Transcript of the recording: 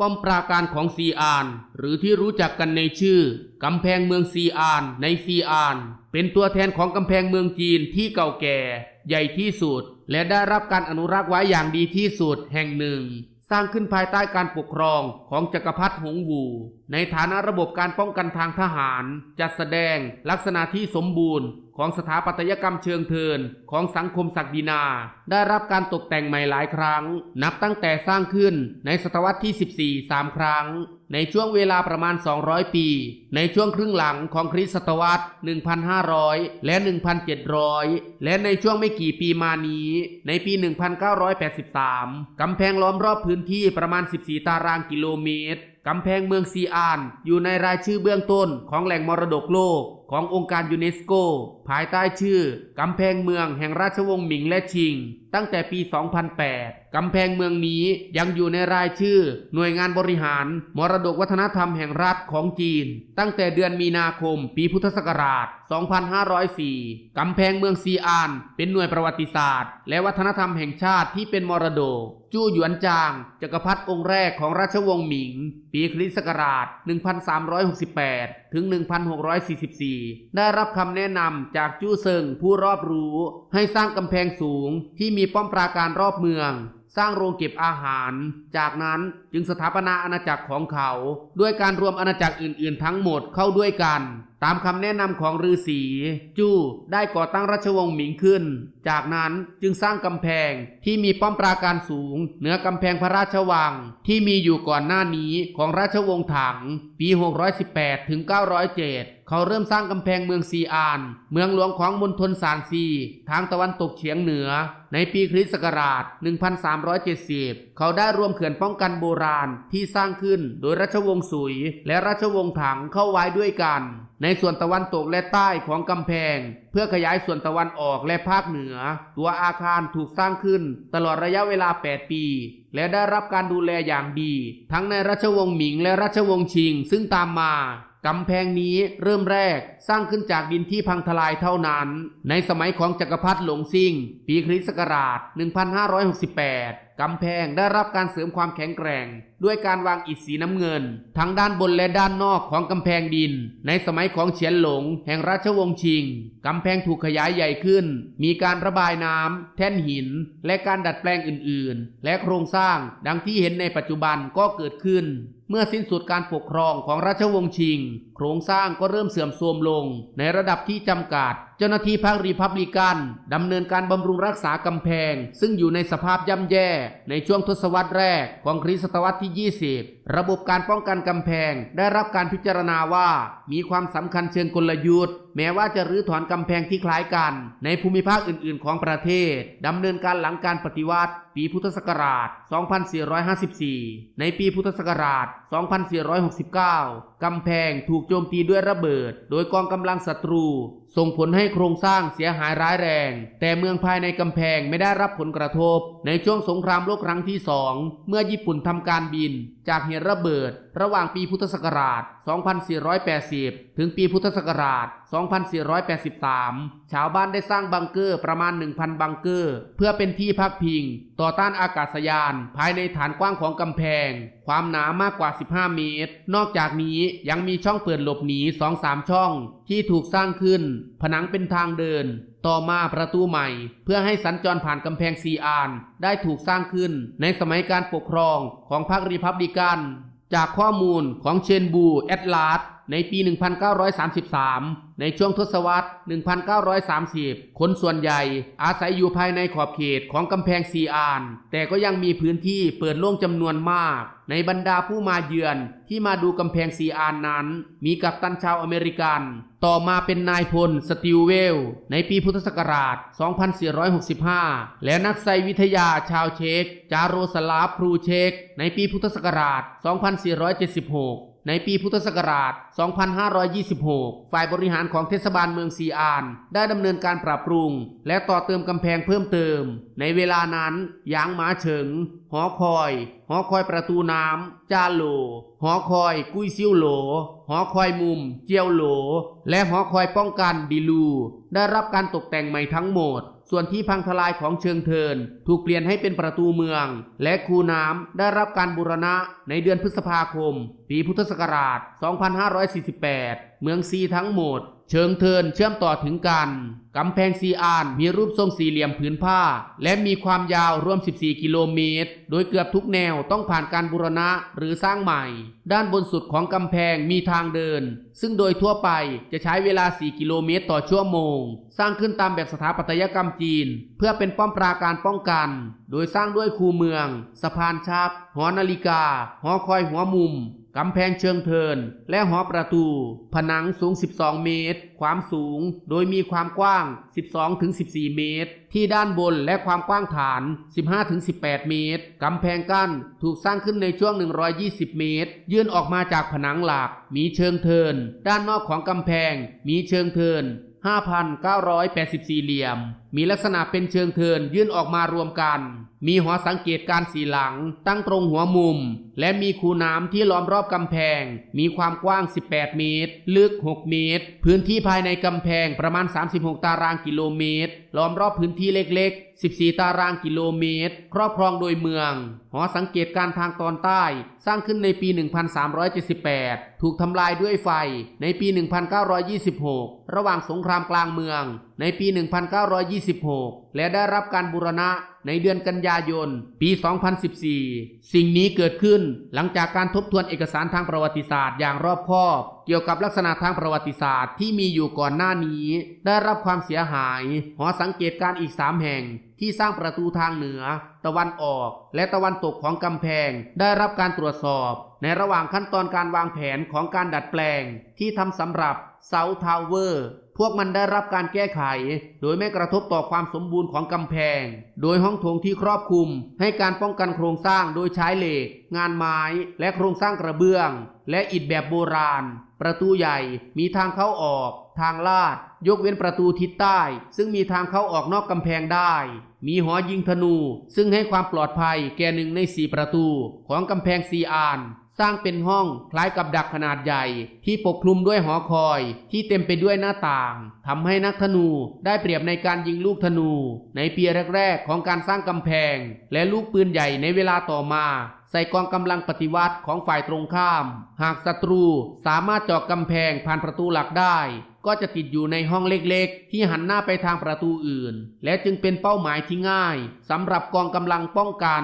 ป้อมปราการของซีอาน หรือที่รู้จักกันในชื่อกำแพงเมืองซีอานในซีอาน เป็นตัวแทนของกำแพงเมืองจีนที่เก่าแก่ ใหญ่ที่สุด และได้รับการอนุรักษ์ไว้อย่างดีที่สุดแห่งหนึ่ง สร้างขึ้นภายใต้การปกครองของจักรพรรดิหงวู ในฐานะระบบการป้องกันทางทหาร จัดแสดงลักษณะที่สมบูรณ์ ของสถาปัตยกรรมเชิงเทินของสังคมศักดินา ได้รับการตกแต่งใหม่หลายครั้ง นับตั้งแต่สร้างขึ้นในศตวรรษที่ 14 3 ครั้ง ในช่วงเวลาประมาณ 200 ปี ในช่วงครึ่งหลังของคริสตศตวรรษ 1,500 และ 1,700 และในช่วงไม่กี่ปีมานี้ ในปี 1983 กำแพงล้อมรอบพื้นที่ประมาณ 14 ตารางกิโลเมตรกำแพงเมืองซีอาน อยู่ในรายชื่อเบื้องต้นของแหล่งมรดกโลกขององค์การยูเนสโก ภายใต้ชื่อกำแพงเมืองแห่งราชวงศ์หมิงและชิง ตั้งแต่ปี 2008 กำแพงเมืองนี้ยังอยู่ในรายชื่อ หน่วยงานบริหาร มรดกวัฒนธรรมแห่งรัฐของจีน ตั้งแต่เดือนมีนาคม ปีพุทธศักราช 2504 กำแพงเมืองซีอาน เป็นหน่วยประวัติศาสตร์ และวัฒนธรรมแห่งชาติที่เป็นมรดกจู้หยวนจาง จักรพรรดิองค์แรกของราชวงศ์หมิง ปีคริสต์ศักราช 1368 ถึง 1644 ได้รับคำแนะนำจากจู้เซิงผู้รอบรู้ ให้สร้างกำแพงสูงที่มีป้อมปราการรอบเมือง สร้างโรงเก็บอาหาร จากนั้นจึงสถาปนาอาณาจักรของเขา ด้วยการรวมอาณาจักรอื่น ๆ ทั้งหมดเข้าด้วยกัน ตามคำแนะนำของฤาษีจู้ได้ก่อตั้งราชวงศ์หมิงขึ้น จากนั้นจึงสร้างกำแพงที่มีป้อมปราการสูง เหนือกำแพงพระราชวัง ที่มีอยู่ก่อนหน้านี้ของราชวงศ์ถัง ปี 618 ถึง 907 เขาเริ่มสร้างกำแพงเมืองซีอาน เมืองหลวงของมณฑลซานซี ทางตะวันตกเฉียงเหนือ ในปีคริสต์ศักราช 1370 เขาได้รวมเขื่อนป้องกันโบราณที่สร้างขึ้นโดยราชวงศ์สุย และราชวงศ์ถังเข้าไว้ด้วยกัน ในส่วนตะวันตกและใต้ของกำแพง เพื่อขยายส่วนตะวันออกและภาคเหนือ ตัวอาคารถูกสร้างขึ้น ตลอดระยะเวลา 8 ปี และได้รับการดูแลอย่างดี ทั้งในราชวงศ์หมิงและราชวงศ์ชิง ซึ่งตามมากำแพงนี้เริ่มแรกสร้างขึ้นจากดินที่พังทลายเท่านั้น ในสมัยของจักรพรรดิหลงซิ่ง ปีคริสต์ศักราช 1568 กำแพงได้รับการเสริมความแข็งแกร่ง ด้วยการวางอิฐสีน้ำเงิน ทั้งด้านบนและด้านนอกของกำแพงดิน ในสมัยของเฉียนหลง แห่งราชวงศ์ชิงกำแพงถูกขยายใหญ่ขึ้น มีการระบายน้ำแท่นหิน และการดัดแปลงอื่นๆ และโครงสร้างดังที่เห็นในปัจจุบันก็เกิดขึ้น เมื่อสิ้นสุดการปกครองของราชวงศ์ชิง โครงสร้างก็เริ่มเสื่อมโทรมลงในระดับที่จำกัด เจ้าหน้าที่พรรครีพับลิกันดำเนินการบำรุงรักษากำแพง ซึ่งอยู่ในสภาพย่ำแย่ในช่วงทศวรรษแรกของคริสตศตวรรษที่ 20 ระบบการป้องกันกำแพง ได้รับการพิจารณาว่ามีความสำคัญเชิงกลยุทธ์ แม้ว่าจะรื้อถอนกำแพงที่คล้ายกัน ในภูมิภาคอื่น ๆ ของประเทศดำเนินการหลังการปฏิวัติ ปีพุทธศักราช 2454 ในปีพุทธศักราช 2469 กำแพงถูกโจมตีด้วยระเบิด โดยกองกำลังศัตรู ส่งผลให้โครงสร้างเสียหายร้ายแรง แต่เมืองภายในกำแพงไม่ได้รับผลกระทบ ในช่วงสงครามโลกครั้งที่สองเมื่อญี่ปุ่นทำการบิน จากเหตุระเบิด ระหว่างปีพุทธศักราช 2480 ถึงปีพุทธศักราช 2483 ชาวบ้านได้สร้างบังเกอร์ประมาณ 1,000 บังเกอร์ เพื่อเป็นที่พักพิง ต่อต้านอากาศยาน ภายในฐานกว้างของกำแพง ความหนามากกว่า 15 เมตร นอกจากนี้ยังมีช่องเปิดหลบหนี 2-3 ช่อง ที่ถูกสร้างขึ้น ผนังเป็นทางเดินต่อมาประตูใหม่ เพื่อให้สัญจรผ่านกำแพงซีอานได้ถูกสร้างขึ้นในสมัยการปกครองของพรรครีพับลิกัน จากข้อมูลของเชนบู แอตลาส ในปี 1933 ในช่วงทศวรรษ 1930 คนส่วนใหญ่อาศัยอยู่ภายในขอบเขตของกำแพงซีอาน แต่ก็ยังมีพื้นที่เปิดโล่งจำนวนมาก ในบรรดาผู้มาเยือนที่มาดูกำแพงซีอานนั้น มีกัปตันชาวอเมริกัน ต่อมาเป็นนายพลสติลเวล ในปีพุทธศักราช 2465 และนักไซวิทยาชาวเช็กจาโรสลาพรูเช็กในปีพุทธศักราช 2476 ในปีพุทธศักราช 2526 ฝ่ายบริหารของเทศบาลเมืองซีอาน ได้ดำเนินการปรับปรุง และต่อเติมกำแพงเพิ่มเติม ในเวลานั้นยางหมาเฉิง หอคอย หอคอยประตูน้ำจาโหล หอคอยกุ้ยซิ่วโหล หอคอยมุม เจียวโหล และหอคอยป้องกันดิลู ได้รับการตกแต่งใหม่ทั้งหมด ส่วนที่พังทลายของเชิงเทิน ถูกเปลี่ยนให้เป็นประตูเมือง และคูน้ำได้รับการบูรณะในเดือนพฤษภาคม ปีพุทธศักราช 2548 เมืองซีทั้งหมด เชิงเทินเชื่อมต่อถึงกันกำแพงซีอานมีรูปทรงสี่เหลี่ยมผืนผ้า และมีความยาวรวม 14 กิโลเมตร โดยเกือบทุกแนวต้องผ่านการบูรณะหรือสร้างใหม่ ด้านบนสุดของกำแพงมีทางเดิน ซึ่งโดยทั่วไปจะใช้เวลา 4 กิโลเมตรต่อชั่วโมง สร้างขึ้นตามแบบสถาปัตยกรรมจีน เพื่อเป็นป้อมปราการป้องกัน โดยสร้างด้วยคูเมือง สะพานชักหอนาฬิกา หอคอยหัวมุม กำแพงเชิงเทิน และหอประตู ผนังสูง 12 เมตร ความสูง โดยมีความกว้าง 12-14 เมตร ที่ด้านบนและความกว้างฐาน 15-18 เมตร กำแพงกั้นถูกสร้างขึ้นในช่วง 120 เมตร ยื่นออกมาจากผนังหลัก มีเชิงเทิน ด้านนอกของกำแพง มีเชิงเทิน5,984 เหลี่ยม มีลักษณะเป็นเชิงเทินยื่นออกมารวมกัน มีหอสังเกตการสีหลังตั้งตรงหัวมุม และมีคูน้ำที่ล้อมรอบกำแพง มีความกว้าง 18 เมตร ลึก 6 เมตร พื้นที่ภายในกำแพงประมาณ 36 ตารางกิโลเมตร ล้อมรอบพื้นที่เล็ก ๆ 14 ตารางกิโลเมตร ครอบครองโดยเมือง หอสังเกตการทางตอนใต้ สร้างขึ้นในปี 1378 ถูกทำลายด้วยไฟในปี 1926 ระหว่างสงครามกลางเมือง ในปี 1926 และได้รับการบูรณะในเดือนกันยายน ปี 2014 สิ่งนี้เกิดขึ้นหลังจากการทบทวนเอกสารทางประวัติศาสตร์อย่างรอบคอบ เกี่ยวกับลักษณะทางประวัติศาสตร์ที่มีอยู่ก่อนหน้านี้ ได้รับความเสียหาย หอสังเกตการณ์อีกสามแห่งที่สร้างประตูทางเหนือ ตะวันออก และตะวันตกของกำแพง ได้รับการตรวจสอบ ในระหว่างขั้นตอนการวางแผนของการดัดแปลง ที่ทำสำหรับเซาทาวเวอร์ พวกมันได้รับการแก้ไข โดยไม่กระทบต่อความสมบูรณ์ของกำแพง โดยห้องโถงที่ครอบคลุม ให้การป้องกันโครงสร้างโดยใช้เหล็ก งานไม้ และโครงสร้างกระเบื้อง และอิฐแบบโบราณ ประตูใหญ่มีทางเข้าออก ทางลาด ยกเว้นประตูทิศใต้ ซึ่งมีทางเข้าออกนอกกำแพงได้ มีหอยิงธนู ซึ่งให้ความปลอดภัยแก่หนึ่งในสี่ประตูของกำแพงซีอาน สร้างเป็นห้องคล้ายกับดักขนาดใหญ่ ที่ปกคลุมด้วยหอคอย ที่เต็มไปด้วยหน้าต่างทำให้นักธนูได้เปรียบในการยิงลูกธนู ในปีแรกๆ ของการสร้างกำแพง และลูกปืนใหญ่ในเวลาต่อมา ใส่กองกำลังปฏิวัติของฝ่ายตรงข้าม หากศัตรูสามารถเจาะกำแพงผ่านประตูหลักได้ ก็จะติดอยู่ในห้องเล็กๆ ที่หันหน้าไปทางประตูอื่น และจึงเป็นเป้าหมายที่ง่ายสำหรับกองกำลังป้องกัน